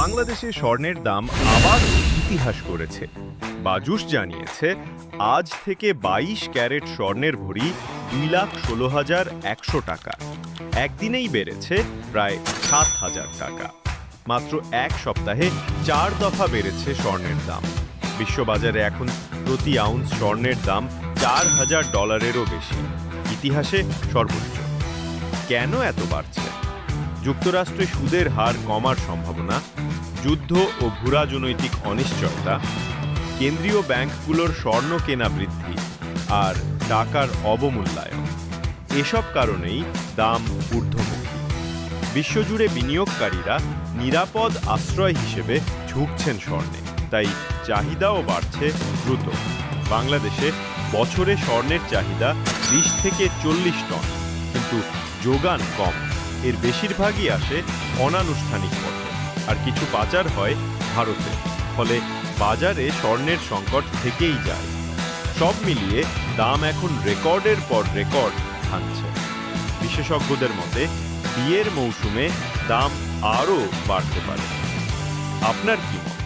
বাংলাদেশে স্বর্ণের দাম আবার ইতিহাস করেছে। বাজুস জানিয়েছে, আজ থেকে বাইশ ক্যারেট স্বর্ণের ভরি দুই লাখ ষোলো হাজার একশো টাকা। একদিনেই বেড়েছে প্রায় সাত হাজার টাকা। মাত্র এক সপ্তাহে চার দফা বেড়েছে স্বর্ণের দাম। বিশ্ববাজারে এখন প্রতি আউন্স স্বর্ণের দাম চার হাজার ডলারেরও বেশি। ইতিহাসে সর্বোচ্চ। কেন এত বাড়ছে? যুক্তরাষ্ট্রে সুদের হার কমার সম্ভাবনা, যুদ্ধ ও ভূরাজনৈতিক অনিশ্চয়তা, কেন্দ্রীয় ব্যাংকগুলোর স্বর্ণ কেনা বৃদ্ধি আর টাকার অবমূল্যায়ন। এসব কারণেই দাম ঊর্ধ্বমুখী। বিশ্বজুড়ে বিনিয়োগকারীরা নিরাপদ আশ্রয় হিসেবে ঝুঁকছেন স্বর্ণে, তাই চাহিদাও বাড়ছে দ্রুত। বাংলাদেশে বছরে স্বর্ণের চাহিদা বিশ থেকে চল্লিশ টন, কিন্তু যোগান কম। এর বেশিরভাগই আসে অনানুষ্ঠানিক পথে, আর কিছু পাচার হয় ভারতে। ফলে বাজারে স্বর্ণের সংকট থেকেই যায়। সব মিলিয়ে দাম এখন রেকর্ডের পর রেকর্ড ভাঙছে। বিশেষজ্ঞদের মতে, বিয়ের মৌসুমে দাম আরও বাড়তে পারে। আপনার কি মত?